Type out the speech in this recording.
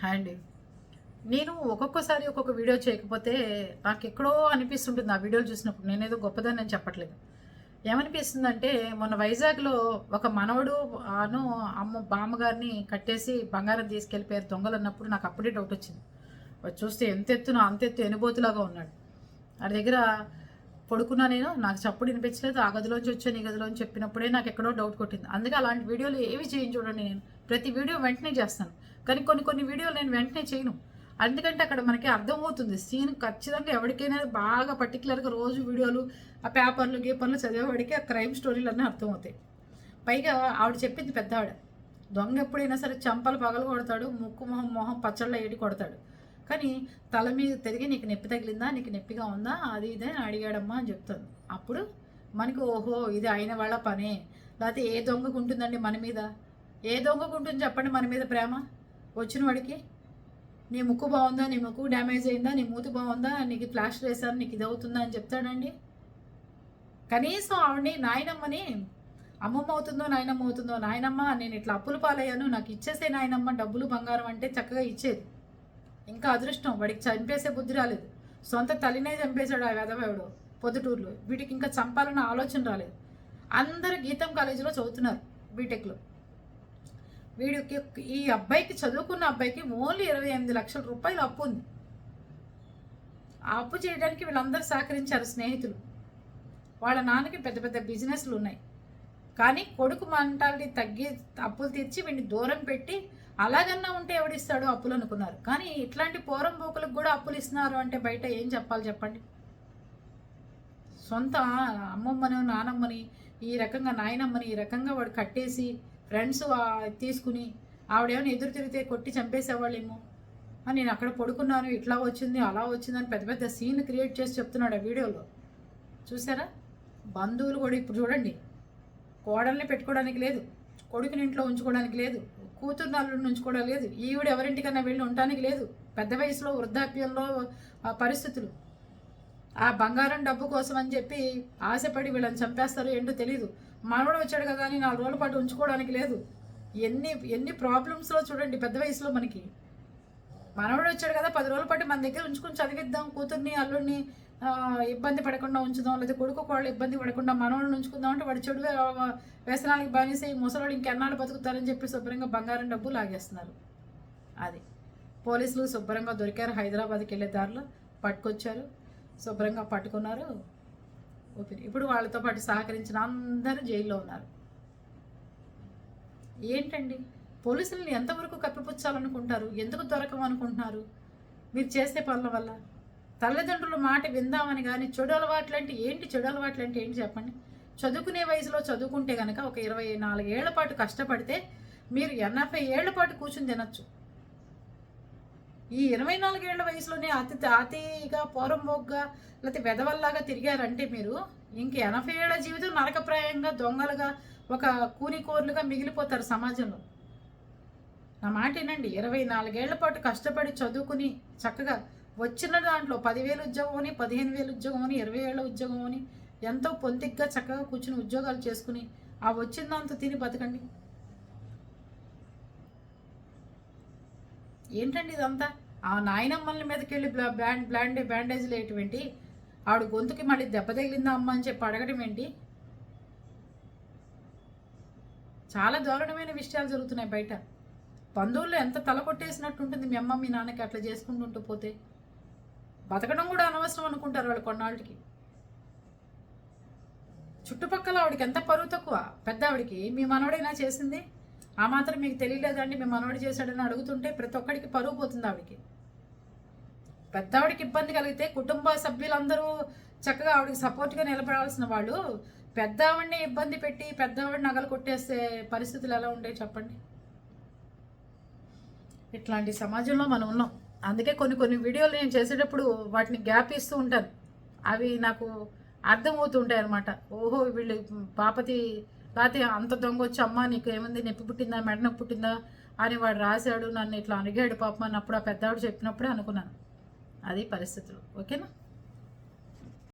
Hi అండి. నేను ఒక్కొక్కసారి ఒక్కొక్క వీడియో చేయకపోతే నాకు ఎక్కడో అనిపిస్తుంటుంది. ఆ వీడియోలు చూసినప్పుడు నేనేదో గొప్పదని నేను చెప్పట్లేదు. ఏమనిపిస్తుందంటే మొన్న వైజాగ్లో ఒక మనవడు అను అమ్మ బామ్మగారిని కట్టేసి బంగారం తీసుకెళ్ళిపోయారు దొంగలు అన్నప్పుడు నాకు అప్పుడే డౌట్ వచ్చింది. చూస్తే ఎంత ఎత్తున అంత ఎత్తు ఎనుబోతులాగా ఉన్నాడు. వాడి దగ్గర పడుకున్నా నేను నాకు చప్పుడు వినిపించలేదు. ఆ గదిలోంచి వచ్చాను ఈ గదిలోంచి చెప్పినప్పుడే నాకు ఎక్కడో డౌట్ కొట్టింది. అందుకే అలాంటి వీడియోలు ఏవి చేయను చూడండి నేను. ప్రతి వీడియో వెంటనే చేస్తాను. కానీ కొన్ని కొన్ని వీడియోలు నేను వెంటనే చేయను. ఎందుకంటే అక్కడ మనకి అర్థమవుతుంది. సీన్ ఖచ్చితంగా ఎవరికైనా బాగా పర్టికులర్గా రోజు వీడియోలు ఆ పేపర్లు గీపర్లు చదివేవాడికి ఆ క్రైమ్ స్టోరీలు అన్నీ అర్థమవుతాయి. పైగా ఆవిడ చెప్పింది పెద్ద ఆవిడ దొంగ ఎప్పుడైనా సరే చంపలు పగలు కొడతాడు ముక్కు మొహం మొహం పచ్చళ్ళ ఏడి కొడతాడు. కానీ తల మీద తిరిగి నీకు నొప్పి తగిలిందా నీకు నొప్పిగా ఉందా అది ఇదే అని అడిగాడమ్మా అని చెప్తుంది అప్పుడు మనకి ఓహో ఇది అయిన వాళ్ళ పనే. లేకపోతే ఏ దొంగకు ఉంటుందండి మన మీద? ఏ దొంగకు ఉంటుంది చెప్పండి మన మీద ప్రేమ? వచ్చిన వాడికి నీ ముక్కు బాగుందా? నీ ముక్కు డ్యామేజ్ అయిందా? నీ మూతి బాగుందా? నీకు ఫ్లాష్ వేసాను నీకు ఇది అవుతుందా అని చెప్తాడండి. కనీసం ఆవిడని నాయనమ్మని అమ్మమ్మ అవుతుందో నాయనమ్మ అవుతుందో నాయనమ్మ నేను ఇట్లా అప్పులు పాలయ్యాను నాకు ఇచ్చేసే నాయనమ్మ డబ్బులు బంగారం అంటే చక్కగా ఇచ్చేది. ఇంకా అదృష్టం వాడికి చంపేసే బుద్ధి రాలేదు. సొంత తల్లినే చంపేశాడు ఆ వెదవాడు పొద్దుటూరులో. వీటికి ఇంకా చంపాలన్న ఆలోచన రాలేదు. అందరు గీతం కాలేజీలో చదువుతున్నారు బీటెక్లో వీడికి ఈ అబ్బాయికి చదువుకున్న అబ్బాయికి ఓన్లీ ఇరవై ఎనిమిది లక్షల రూపాయలు అప్పు ఉంది. ఆ అప్పు చేయడానికి వీళ్ళందరూ సహకరించారు స్నేహితులు. వాళ్ళ నాన్నకి పెద్ద పెద్ద బిజినెస్లు ఉన్నాయి. కానీ కొడుకు మంటాలని తగ్గి అప్పులు తీర్చి వీడిని దూరం పెట్టి అలాగన్నా ఉంటే ఎవడిస్తాడో అప్పులు అనుకున్నారు. కానీ ఇట్లాంటి పోరం పోకులకు కూడా అప్పులు ఇస్తున్నారు అంటే బయట ఏం చెప్పాలి చెప్పండి? సొంత అమ్మమ్మని నానమ్మని ఈ రకంగా నాయనమ్మని ఈ రకంగా వాడు కట్టేసి ఫ్రెండ్స్ తీసుకుని ఆవిడేమైనా ఎదురు తిరిగితే కొట్టి చంపేసేవాళ్ళేమో. అని నేను అక్కడ పడుకున్నాను ఇట్లా వచ్చింది అలా వచ్చింది అని పెద్ద పెద్ద సీన్ క్రియేట్ చేసి చెప్తున్నాడు ఆ వీడియోలో. చూసారా? బంధువులు కూడా ఇప్పుడు చూడండి కోడల్ని పెట్టుకోవడానికి లేదు కొడుకుని ఇంట్లో ఉంచుకోవడానికి లేదు కూతురు నల్లుడిని ఉంచుకోవడం లేదు ఈవిడ ఎవరింటికన్నా వెళ్ళి ఉండడానికి లేదు పెద్ద వయసులో వృద్ధాప్యంలో ఆ పరిస్థితులు. ఆ బంగారం డబ్బు కోసం అని చెప్పి ఆశపడి వీళ్ళని చంపేస్తారు ఏంటో తెలియదు మనవడు వచ్చాడు కదా అని నాలుగు రోజుల పాటు ఉంచుకోవడానికి లేదు. ఎన్ని ఎన్ని ప్రాబ్లమ్స్లో చూడండి పెద్ద వయసులో మనకి. మనవడు వచ్చాడు కదా పది రోజుల పాటు మన దగ్గర ఉంచుకొని చదివిద్దాం కూతుర్ని అల్లుడిని ఇబ్బంది పడకుండా ఉంచుదాం లేదా కొడుకు వాళ్ళు ఇబ్బంది పడకుండా మనవాళ్ళని ఉంచుకుందాం అంటే వాడు చెడు వ్యసనానికి బానిసే ముసలాడు ఇంకెన్నాళ్ళు బతుకుతారని చెప్పి శుభ్రంగా బంగారం డబ్బు లాగేస్తున్నారు. అది. పోలీసులు శుభ్రంగా దొరికారు హైదరాబాద్కి వెళ్ళే దారిలో పట్టుకొచ్చారు. శుభ్రంగా పట్టుకున్నారు. ఊపిరి ఇప్పుడు వాళ్ళతో పాటు సహకరించిన అందరూ జైల్లో ఉన్నారు. ఏంటండి? పోలీసులను ఎంతవరకు కప్పిపుచ్చాలనుకుంటారు? ఎందుకు దొరకమనుకుంటున్నారు? మీరు చేసే పనుల వల్ల. తల్లిదండ్రుల మాట విందామని కానీ చెడు అలవాట్లు అంటే ఏంటి? చెడు అలవాట్లు అంటే ఏంటి చెప్పండి? చదువుకునే వయసులో చదువుకుంటే కనుక ఒక ఇరవై నాలుగేళ్ళ పాటు కష్టపడితే మీరు ఎనభై ఏళ్ళ పాటు కూర్చుని తినచ్చు. ఈ ఇరవై నాలుగేళ్ళ వయసులోనే అతి అతిగా పోరంబోగ్గా లేకపోతే వెదవల్లాగా తిరిగారంటే మీరు ఇంక ఎనభై ఏళ్ళ జీవితం నరకప్రాయంగా దొంగలుగా ఒక కూనికోర్లుగా మిగిలిపోతారు సమాజంలో. నా మాట ఏనండి ఇరవై నాలుగేళ్ళ పాటు కష్టపడి చదువుకుని చక్కగా వచ్చిన దాంట్లో పదివేలు ఉద్యోగం అని పదిహేను వేలు ఉద్యోగం అని ఇరవై ఏళ్ళ ఉద్యోగం అని ఎంతో పొంతిగ్గా చక్కగా కూర్చుని ఉద్యోగాలు చేసుకుని ఆ వచ్చిన దాంతో తిని బతకండి. ఏంటండి ఇదంతా? ఆ నాయనమ్మల మీదకి వెళ్ళి బ్యాండ్ బ్లాండ్ బ్యాండేజ్లు ఏంటి ఆవిడ గొంతుకి మళ్ళీ దెబ్బ తగిలిందా అమ్మ అని చెప్పి అడగడం ఏంటి చాలా దారుణమైన విషయాలు జరుగుతున్నాయి బయట. బంధువుల్లో ఎంత తల కొట్టేసినట్టు ఉంటుంది మీ అమ్మ మీ నాన్నకి అట్లా చేసుకుంటుంటూ పోతే? బతకడం కూడా అనవసరం అనుకుంటారు వాళ్ళు కొన్నాళ్ళకి. చుట్టుపక్కల ఆవిడకి ఎంత పరువు తక్కువ? పెద్ద ఆవిడకి మీ మనవడైనా చేసింది? ఆ మాత్రం మీకు తెలియలేదండి. మీ మనవడు చేశాడని అడుగుతుంటే ప్రతి ఒక్కడికి పరువు పోతుంది ఆవిడకి. పెద్దవాడికి ఇబ్బంది కలిగితే కుటుంబ సభ్యులందరూ చక్కగా ఆవిడకి సపోర్ట్గా నిలబడాల్సిన వాళ్ళు పెద్దవాడిని ఇబ్బంది పెట్టి పెద్దవాడిని నగలు కొట్టేస్తే పరిస్థితులు ఎలా ఉండే చెప్పండి? ఇట్లాంటి సమాజంలో మనం ఉన్నాం. అందుకే కొన్ని కొన్ని వీడియోలు నేను చేసేటప్పుడు వాటిని గ్యాప్ ఇస్తూ ఉంటాను. అవి నాకు అర్థమవుతూ ఉంటాయి అనమాట ఓహో వీళ్ళు పాపతి లేకపోతే అంత దొంగ వచ్చి అమ్మ నీకు ఏముంది? నొప్పి పుట్టిందా? మెడ నొప్పి పుట్టిందా? అని వాడు రాశాడు. నన్ను ఇట్లా అడిగాడు పాపం అన్నప్పుడు ఆ పెద్దవాడు చెప్పినప్పుడే అనుకున్నాను. అది పరిస్థితులు. ఓకేనా?